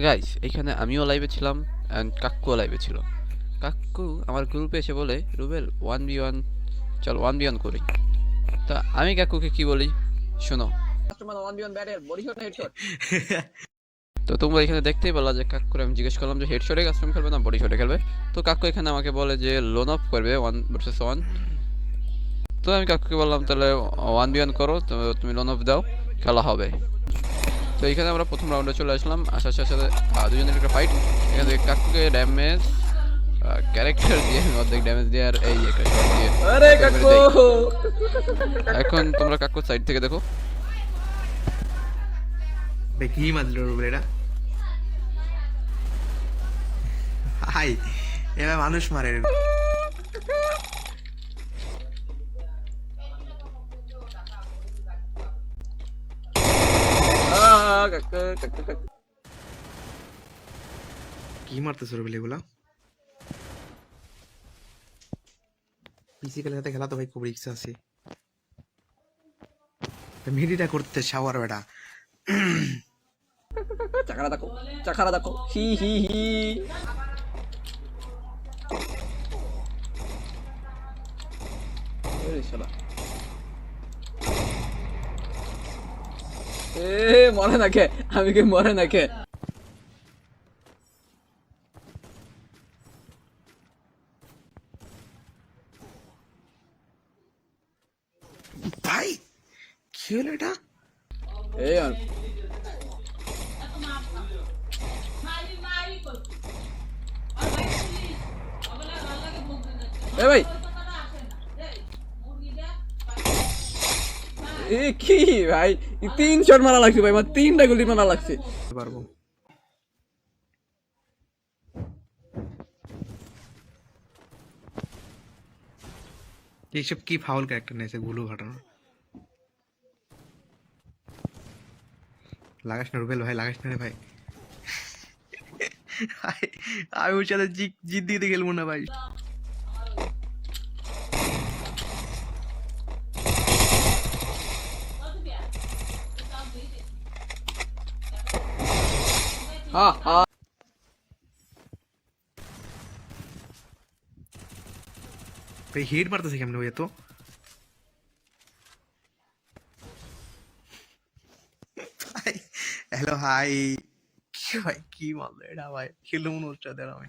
Guys এখানে আমিও লাইভে ছিলাম অ্যান্ড কাক্কুও লাইভে ছিল। কাক্কু আমার গ্রুপে এসে বলে রুবেল ওয়ান বি ওয়ান চল ওয়ান বি ওয়ান করি। তা আমি কাকুকে কি বলি? শোনো। শট তো তোমরা এখানে দেখতেই পেলা যে কাকুর আমি জিজ্ঞেস করলাম যে হেডশটে কাস্টম খেলবে না বডি শটে খেলবে? তো কাকু এখানে আমাকে বলে যে লোন অফ করবে ওয়ান ভার্সেস ওয়ান তো আমি কাকুকে বললাম তাহলে ওয়ান বি ওয়ান করো তো তুমি লোন অফ দাও খেলা হবে। তো এখানে আমরা প্রথম রাউন্ডে চলে আসলাম। আসার সাথে সাথে দুজনের একটা ফাইট এখান থেকে কাকুকে ড্যামেজ ক্যারেক্টার দিয়ে অর্ধেক ড্যামেজ দিয়ে আর এই একটা shot দিয়ে আরে কাকু! এখন তোমরা কাকুর সাইড থেকে দেখো। কি মারল রুবেল এটা? হাই এবার মানুষ মারে। কি মারতেছে রুবেল এগুলা সাথে খেলা তো ভাই খুব আছে। মিডিটা করতে শাওয়ার বেটা। চাকারা দেখো চাকারা দেখো। হি হি হি। শালা। এ মরে না কে আমি কি মরে না কে ভাই কি হলো এটা? এই আর এ ভাই। এ কি ভাই? তিন শট মারা লাগছে ভাই, আমার তিনটা গুলি মারা লাগছে। পারব। এইসব কি ফাউল ক্যারেক্টার নিয়েছে গুলু ঘটানো? লাগাস না রুবেল ভাই, লাগাস না রে ভাই। আমি ওর সাথে জিত দিতে খেলব না ভাই। হা হা হিট মারতেছে কেমনে ভাই এত হ্যালো হাই কি ভাই কি মারলো এটা ভাই খেললো মনে হচ্ছে আমি